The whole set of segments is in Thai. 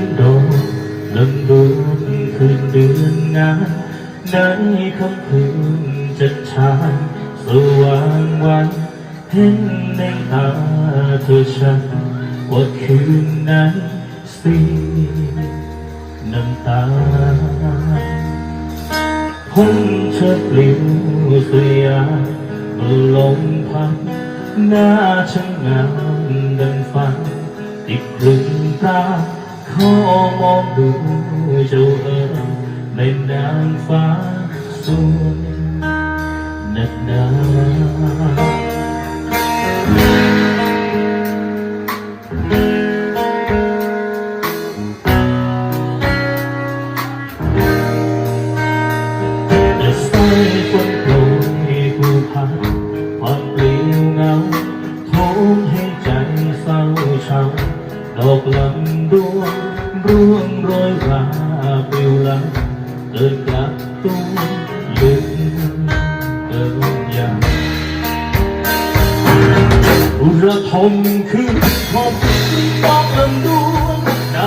นโดดลำดวนคืนเดือนงานในคำคืนจัดชายสว่างวันเห็นในตาเธอฉันว่าคืนนั้นสีน้ำตาผมเธอปลิวสยามลมพัดหน้าช่างงามดังฝันติดกลึงตา ขอมองดูเจ้าเอ๋ยในนางฟ้าสวยนักหนาแต่สายฝนโปรยผู้พัดความเปลี่ยวเงาโทมให้ใจเศร้าช้าดอกลำ ระทมคือขอบอกลำดวงใน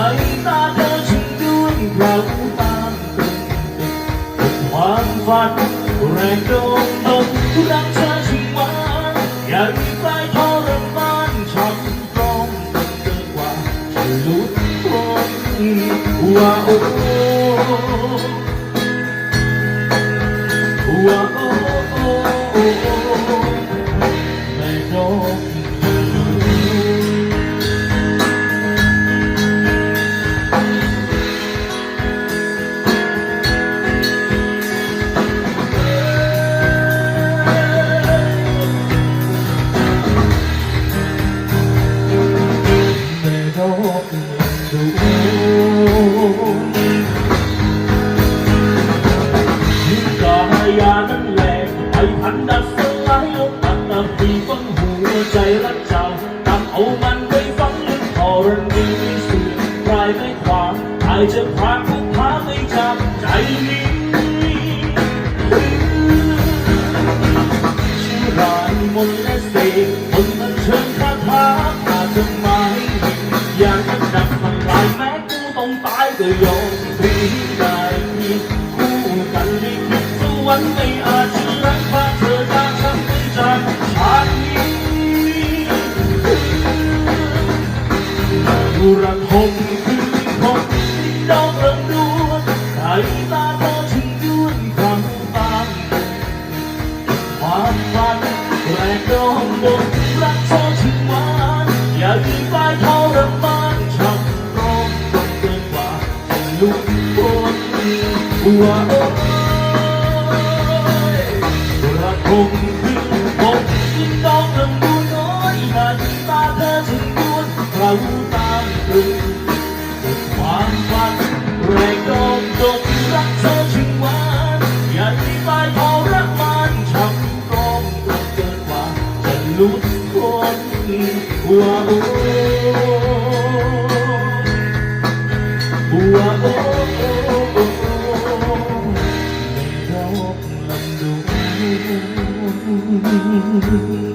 ตาเธอฉันดวงเราตามตึงความฝันแรงโดนตกรักเธอชิงหวาอยากมีใครทรมานฉันพร้อมกันเกินกว่าจะหลุดพ้นว่าโอ้ว่าโอ้ ไรักเจ้าตามเอามันไว้ฝังลึกทรณีเสื่อมกลายไม่ความตายจะพาผู้พาไม่จำใจนี้ชื่อรายมนต์และเสกมนมันเชิญคาถาขาดจะไม้อยางนั้นดับมันลายแม้กูต้องตายก็ยอม ดูระทมคือพบดอกลำดวนสายตาเธอถึงด้วยความตามเดินความฝันแรงโดนบนรักเธอถึงหวานอยากมีไฟทรมานช้ำร้องเกินกว่าจะลุกพ้นหัวระทมคือผมยิ่งดอกลำดูน้อยหน้าที่ตาเธอถึงดวนเราม ความฝันแรงโดนจนรักเธอถึงหวานอยากมีไฟทรมานช้ำร้องเกินกว่าจะลุดพ้นว่าโอ้ว่าโอ้ในดอกลำดวน